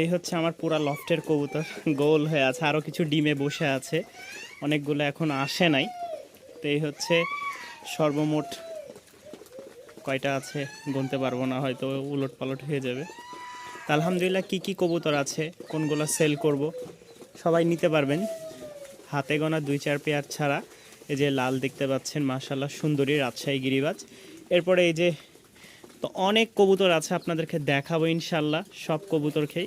এই হচ্ছে আমার পুরা লফটের কবুতর, গোল হয়ে আছে আরও কিছু ডিমে বসে আছে, অনেকগুলো এখন আসে নাই। তো এই হচ্ছে সর্বমোট কয়টা আছে গুনতে পারব না, হয়তো উলট পালট হয়ে যাবে। আলহামদুলিল্লাহ কী কী কবুতর আছে, কোনগুলো সেল করব, সবাই নিতে পারবেন। হাতে গোনা দুই চার পেয়ার ছাড়া, এই যে লাল দেখতে পাচ্ছেন মাশাল্লাহ সুন্দরী রাজশাহী গিরিবাজ। এরপরে এই যে তো অনেক কবুতর আছে আপনাদেরকে দেখাবো ইনশাল্লাহ, সব কবুতরকেই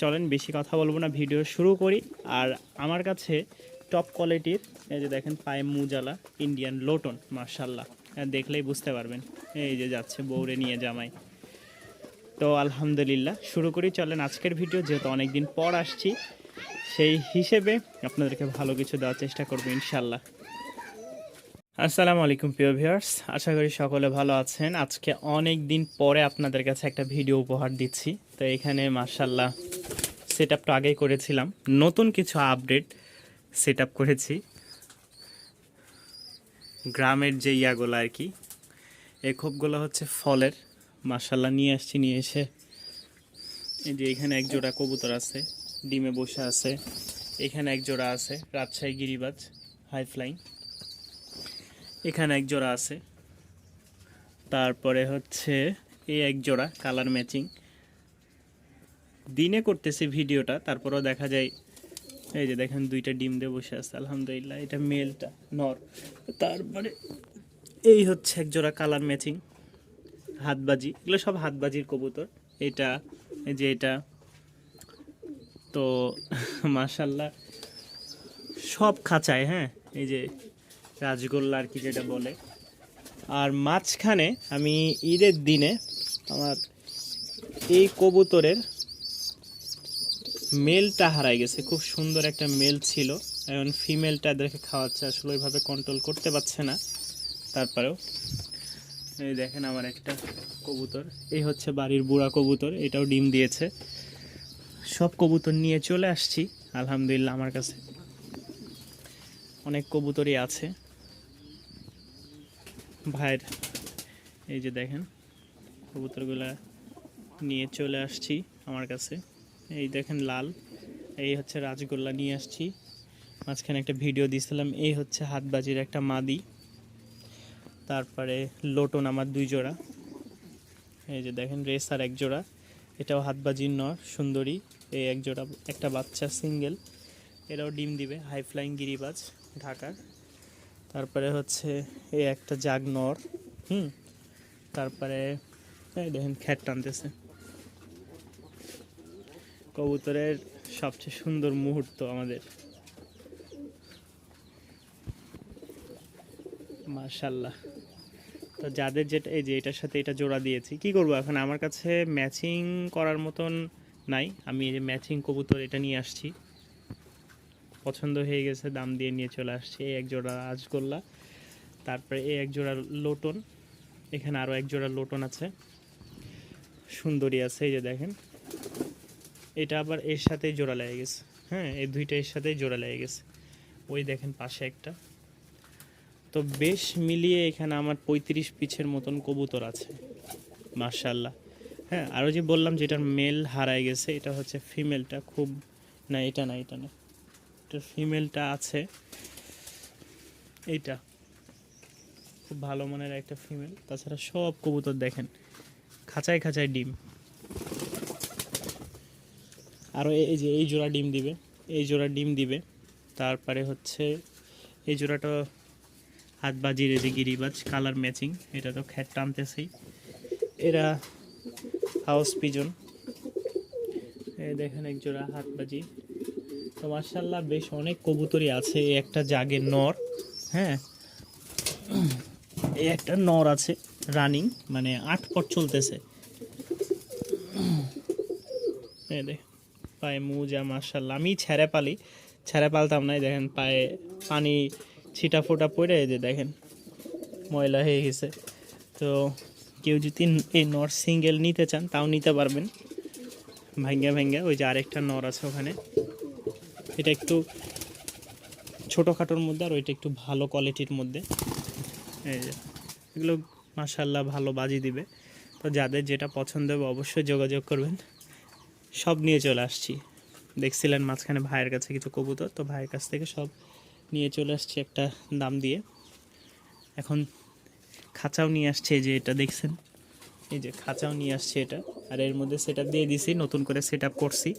চলেন, বেশি কথা বলব না, ভিডিও শুরু করি। আর আমার কাছে টপ কোয়ালিটির এই যে দেখেন, পায়ে মুজালা ইন্ডিয়ান লোটন মার্শাল্লাহ দেখলেই বুঝতে পারবেন। এই যে যাচ্ছে বৌরে নিয়ে জামাই। তো আলহামদুলিল্লাহ, শুরু করি। চলেন, আজকের ভিডিও, যেহেতু অনেক দিন পর আসছি, সেই হিসেবে আপনাদেরকে ভালো কিছু দেওয়ার চেষ্টা করব ইনশাল্লাহ। আসসালামু আলাইকুম, প্রিয় ভিউয়ার্স। আশা করি সকলে ভালো আছেন। আজকে অনেক দিন পরে আপনাদের কাছে একটা ভিডিও উপহার দিচ্ছি। তো এখানে মার্শাল্লাহ সেট আপটা আগেই করেছিলাম। নতুন কিছু আপডেট সেট আপ করেছি। গ্রামের যে ইয়াগুলো আর কি, এই খোপগুলো হচ্ছে ফলের। মার্শাল্লাহ নিয়ে আসছি, নিয়ে এসে এই যে এখানে এক জোড়া কবুতর আছে, ডিমে বসে আছে। এখানে এক জোড়া আছে, রাজশাহী গিরিবাজ হাই ফ্লাইং এখানে এক জোড়া আছে। তারপরে হচ্ছে এই এক জোড়া, কালার ম্যাচিং। দিনে করতেছি ভিডিওটা, তারপরেও দেখা যায়, এই যে দেখেন দুইটা ডিম দিয়ে বসে আছে, আলহামদুলিল্লাহ, এটা মেলটা, নর। তারপরে এই হচ্ছে এক জোড়া কালার ম্যাচিং, হাতবাজি, এগুলো সব হাতবাজির কবুতর। এটা, এই যে এটা, তো মাশাল্লাহ সব খাঁচায় হ্যাঁ এই যে রাজগোল্লা আর কি যেটা বলে। আর মাঝখানে আমি ঈদের দিনে আমার এই কবুতরের মেলটা হারাই গেছে। খুব সুন্দর একটা মেল ছিল। এখন ফিমেলটা এদেরকে খাওয়াচ্ছে, আসলে ওইভাবে কন্ট্রোল করতে পারছে না। তারপরেও, এই দেখেন আমার একটা কবুতর। এই হচ্ছে বাড়ির বুড়া কবুতর, এটাও ডিম দিয়েছে। সব কবুতর নিয়ে চলে আসছি, আলহামদুলিল্লাহ আমার কাছে। অনেক কবুতরই আছে। ভাইয়ের এই যে দেখেন, কবুতরগুলা নিয়ে চলে আসছি আমার কাছে। এই দেখেন লাল, এই হচ্ছে রাজগোল্লা নিয়ে আসছি। মাঝখানে একটা ভিডিও দিয়েছিলাম, এই হচ্ছে হাতবাজির একটা মাদি। তারপরে লোটন আমার দুই জোড়া। এই যে দেখেন, রেসার এক জোড়া। এটাও হাতবাজির নর সুন্দরী। এই এক জোড়া, একটা বাচ্চা, সিঙ্গেল। এরাও ডিম দিবে, হাই ফ্লাইং গিরিবাজ, ঢাকার। তারপরে হচ্ছে এই একটা জাগ নর হুম? তারপরে দেখেন খ্যাট টানতেছে। কবুতরের সবচেয়ে সুন্দর মুহূর্ত আমাদের। মার্শাল্লাহ তো যাদের যেটা, এই যে এটার সাথে এটা জোড়া দিয়েছি, কি করব এখন? আমার কাছে ম্যাচিং করার মতন নাই। আমি এই যে ম্যাচিং কবুতর এটা নিয়ে আসছি। পছন্দ হয়ে গেছে, দাম দিয়ে নিয়ে চলে আসছি। এই এক জোড়া আজগোল্লা, তারপরে এই এক জোড়া লোটন, এখানে আরও এক জোড়া লোটন আছে। সুন্দরী আছে, এই যে দেখেন। এটা আবার এর সাথেই জোড়া লেগে গেছে। হ্যাঁ এই দুইটা এর সাথেই জোড়া লেগে গেছে। ওই দেখেন পাশে একটা। তো বেশ মিলিয়ে এখানে আমার পঁয়ত্রিশ পিছের মতন কবুতর আছে। মার্শাল্লাহ হ্যাঁ আরও যে বললাম যেটার মেল হারায় গেছে, এটা হচ্ছে ফিমেলটা। খুব, না, এটা না এটা না। এটার ফিমেলটা আছে। এইটা। খুব ভালো মানের একটা ফিমেল তাছাড়া সব কবুতর দেখেন। খাঁচায় খাঁচায় ডিম। আরও এই যে এই জোড়া ডিম দিবে। এই জোড়া ডিম দিবে। তারপরে হচ্ছে এই জোড়াটা হাতবাজির এই যে গিরিবাজ কালার ম্যাচিং এটা তো খ্যাট টানতেছেই। এরা হাউস পিজন এই দেখেন এক জোড়া হাতবাজি তো মার্শাল্লাহ বেশ অনেক কবুতরই আছে একটা জাগের নর হ্যাঁ? এই একটা নর আছে রানিং মানে আট পট চলতেছে। পায়ে মুজা মার্শাল্লাহ আমি ছেড়ে পালি, ছেড়ে পালতাম না দেখেন পায়ে পানি ছিটা ফোটা পড়ে যে দেখেন, ময়লা হয়ে গেছে। তো কেউ যদি এই নর সিঙ্গেল নিতে চান, তাও নিতে পারবেন। ভাঙ্গা ভাঙ্গা, ওই যে আরেকটা নর আছে ওখানে। এটা একটু ছোটোখাটোর মধ্যে আর ওইটা একটু ভালো কোয়ালিটির মধ্যে। এই যে, এগুলো মাসাল্লাহ ভালো বাজি দিবে। তো যাদের যেটা পছন্দ হবে অবশ্যই যোগাযোগ করবেন। সব নিয়ে চলে আসছি। দেখছিলেন মাঝখানে ভাইয়ের কাছে কিছু কবুতর, তো ভাইয়ের কাছ থেকে সব নিয়ে চলে আসছি একটা দাম দিয়ে। এখন খাঁচাও নিয়ে আসছে যে এটা দেখছেন? এই যে খাঁচাও নিয়ে আসছে এটা। আর এর মধ্যে সেট দিয়ে দিছি, নতুন করে সেট করছি।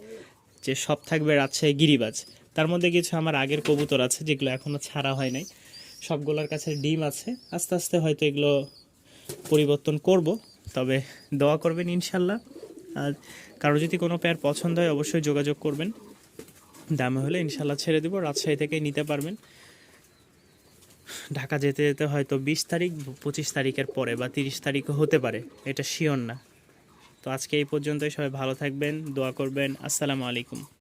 যে সব থাকবে রাজশাহী গিরিবাজ। তার মধ্যে কিছু আমার আগের কবুতর আছে, যেগুলো এখনও ছাড়া হয় নাই। সবগুলোর কাছে ডিম আছে। আস্তে আস্তে হয়তো এগুলো পরিবর্তন করব, তবে দোয়া করবেন ইনশাল্লাহ। আর কারও যদি কোনো পেয়ার পছন্দ হয়, অবশ্যই যোগাযোগ করবেন। দামে হলে ইনশাল্লাহ ছেড়ে দেবো, রাজশাহী থেকে নিতে পারবেন। ঢাকা যেতে যেতে হয়তো বিশ তারিখ, পঁচিশ তারিখের পরে বা তিরিশ তারিখও হতে পারে, এটা শিওর না। তো আজকে এই পর্যন্তই সবাই ভালো থাকবেন দোয়া করবেন আসসালামু আলাইকুম।